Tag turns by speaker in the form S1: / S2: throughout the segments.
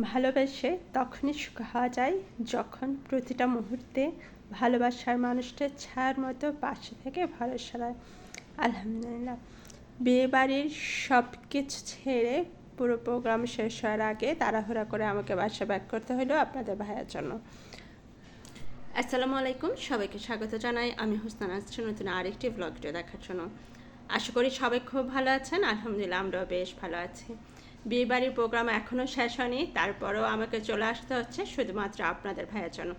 S1: ভালোবেসে তখনই সুখ হওয়া যায় যখন প্রতিটা মুহূর্তে ভালোবাসার মানুষটা ছায়ার মতো পাশে থেকে ভরসা দেয়। আলহামদুলিল্লাহ। বিয়ে বাড়ির সব কিছু ছেড়ে পুরো প্রোগ্রাম শেষ হওয়ার আগে তাড়াহুড়া করে আমাকে বাসা ব্যাক করতে হলো আপনাদের ভাইয়ের জন্য। আসসালামু আলাইকুম সবাইকে স্বাগত জানাই। আমি হুসনান আসছি নতুন আরেকটি ব্লগটা দেখার জন্য। আশা করি সবাই খুব ভালো আছেন। আলহামদুলিল্লাহ, আমরাও বেশ ভালো আছি। বিয়ে বাড়ির প্রোগ্রাম এখনও শেষ হয়নি, তারপরেও আমাকে চলে আসতে হচ্ছে শুধুমাত্র আপনাদের ভাইয়ের জন্য।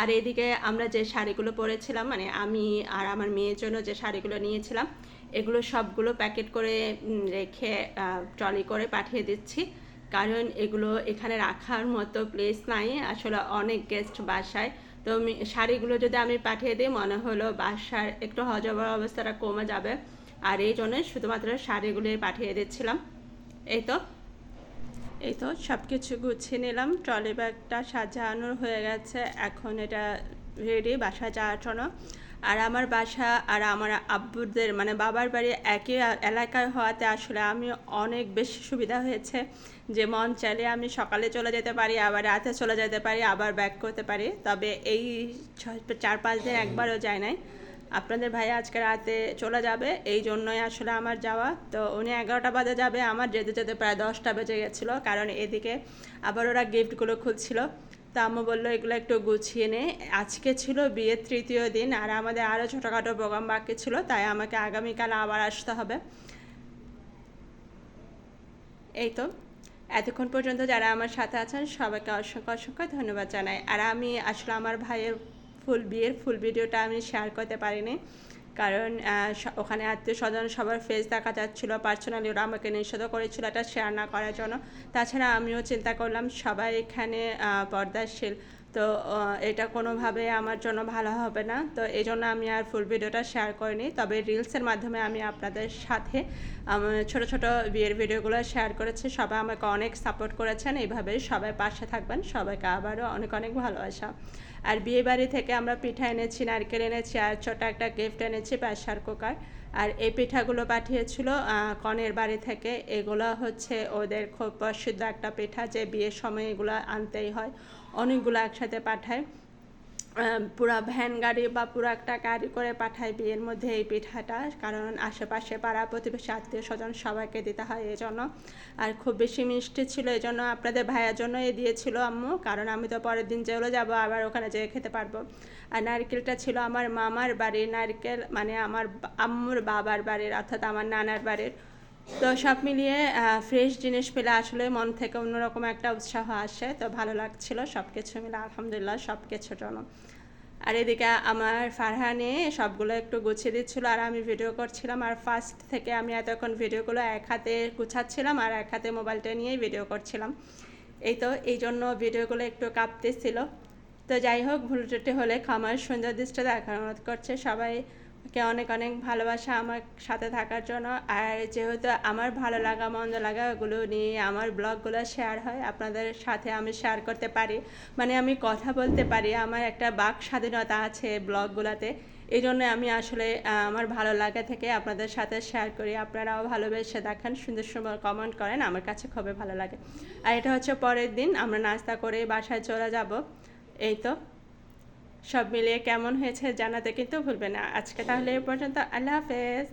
S1: আর এদিকে আমরা যে শাড়িগুলো পরেছিলাম মানে আমি আর আমার মেয়ের জন্য যে শাড়িগুলো নিয়েছিলাম, এগুলো সবগুলো প্যাকেট করে রেখে ট্রলি করে পাঠিয়ে দিচ্ছি। কারণ এগুলো এখানে রাখার মতো প্লেস নাই। আসলে অনেক গেস্ট বাসায়। তো শাড়িগুলো যদি আমি পাঠিয়ে দিই, মনে হলো বাসার একটু হজবর অবস্থাটা কমে যাবে। আর এই জন্য শুধুমাত্র শাড়িগুলোই পাঠিয়ে দিচ্ছিলাম। এই তো। এই তো সব কিছু গুছিয়ে নিলাম। ট্রলি ব্যাগটা সাজানো হয়ে গেছে। এখন এটা রেডি বাসা যাওয়ার জন্য। আর আমার বাসা আর আমার আব্বুদের মানে বাবার বাড়ি একই এলাকায় হওয়াতে আসলে আমি অনেক বেশি সুবিধা হয়েছে যে মন চাইলে আমি সকালে চলে যেতে পারি, আবার রাতে চলে যেতে পারি, আবার ব্যাক করতে পারি। তবে এই চার, পাঁচ দিন একবারও যায় নাই। আপনাদের ভাই আজকে রাতে চলে যাবে, এই জন্যই আসলে আমার যাওয়া। তো উনি এগারোটা বাজে যাবে, আমার যেতে যেতে প্রায় দশটা বেজে গেছিল, কারণ এদিকে আবার ওরা গিফটগুলো খুলছিল তো আম্মু বলল, এগুলো একটু গুছিয়ে নে। আজকে ছিল বিয়ের তৃতীয় দিন, আর আমাদের আরও ছোটোখাটো প্রোগ্রাম বাকি ছিল, তাই আমাকে আগামীকাল আবার আসতে হবে। এই তো। এতক্ষণ পর্যন্ত যারা আমার সাথে আছেন, সবাইকে অসংখ্য অসংখ্য ধন্যবাদ জানাই। আর আমি আসলে আমার ভাইয়ের ফুল বিয়ের ফুল ভিডিওটা আমি শেয়ার করতে পারিনি। কারণ ওখানে আত্মীয় স্বজন সবার ফেস দেখা যাচ্ছিল পার্সোনালি ওরা আমাকে নিষেধ করেছিল এটা শেয়ার না করার জন্য। তাছাড়া আমিও চিন্তা করলাম সবাই এখানে পর্দাশীল। তো এটা কোনোভাবে আমার জন্য ভালো হবে না। তো এই জন্য আমি আর ফুল ভিডিওটা শেয়ার করিনি। তবে রিলসের মাধ্যমে আমি আপনাদের সাথে ছোট ছোট বিয়ের ভিডিওগুলো শেয়ার করেছি। সবাই আমাকে অনেক সাপোর্ট করেছেন। এইভাবে সবাই পাশে থাকবেন। সবাইকে আবারও অনেক অনেক ভালোবাসা। আর বিয়ে বাড়ি থেকে আমরা পিঠা এনেছি, নারকেল এনেছি, আর ছোট একটা গিফট এনেছি প্রেশার কুকার। আর এই পিঠাগুলো পাঠিয়েছিল কনের বাড়ি থেকে। এগুলো হচ্ছে ওদের খুব প্রসিদ্ধ একটা পিঠা যে বিয়ের সময় এগুলো আনতেই হয়। অনেকগুলো একসাথে পাঠায়। পুরা ভ্যান গাড়ি বা পুরো একটা গাড়ি করে পাঠায় বিয়ের মধ্যে এই পিঠাটা, কারণ আশেপাশে পাড়া প্রতিবেশী আত্মীয় স্বজন সবাইকে দিতে হয় এই জন্য আর খুব বেশি মিষ্টি ছিল এই জন্য আপনাদের ভাইয়ার জন্য এ দিয়েছিল আম্মু, কারণ আমি তো পরের দিন যেগুলো যাব, আবার ওখানে যেয়ে খেতে পারব। আর নারকেলটা ছিল আমার মামার বাড়ির নারকেল মানে আমার আম্মুর বাবার বাড়ির, অর্থাৎ আমার নানার বাড়ির। তো সব মিলিয়ে ফ্রেশ জিনিস পেলে আসলে মন থেকে অন্যরকম একটা উৎসাহ আসে। তো ভালো লাগছিল সব কিছু মিলে, আলহামদুলিল্লাহ সব কিছুর জন্য। আর এদিকে আমার ফারহানে সবগুলো একটু গুছিয়ে দিচ্ছিল আর আমি ভিডিও করছিলাম। আর ফার্স্ট থেকে আমি এতক্ষণ ভিডিওগুলো এক হাতে গুছাচ্ছিলাম আর এক হাতে মোবাইলটা নিয়েই ভিডিও করছিলাম। এই তো, এই জন্য ভিডিওগুলো একটু কাঁপতেছিল। তো যাই হোক, ভুল ত্রুটি হলে খামার সুন্দর দৃষ্টি দেখার অনুরোধ করছে সবাই। কে অনেক অনেক ভালোবাসা আমার সাথে থাকার জন্য। আর যেহেতু আমার ভালো লাগা, মন্দ লাগা ওগুলো নিয়ে আমার ব্লগগুলো শেয়ার হয়, আপনাদের সাথে আমি শেয়ার করতে পারি। মানে আমি কথা বলতে পারি, আমার একটা বাক স্বাধীনতা আছে ব্লগগুলোতে। এই জন্য আমি আসলে আমার ভালো লাগা থেকে আপনাদের সাথে শেয়ার করি। আপনারাও ভালোবেসে দেখেন, সুন্দর সুন্দর কমেন্ট করেন, আমার কাছে খুবই ভালো লাগে। আর এটা হচ্ছে পরের দিন, আমরা নাস্তা করে বাসায় চলে যাব। এই তো। সব মিলিয়ে কেমন হয়েছে জানাতে কিন্তু ভুলবে না। আজকে তাহলে এ পর্যন্ত আল্লাহ হাফেজ।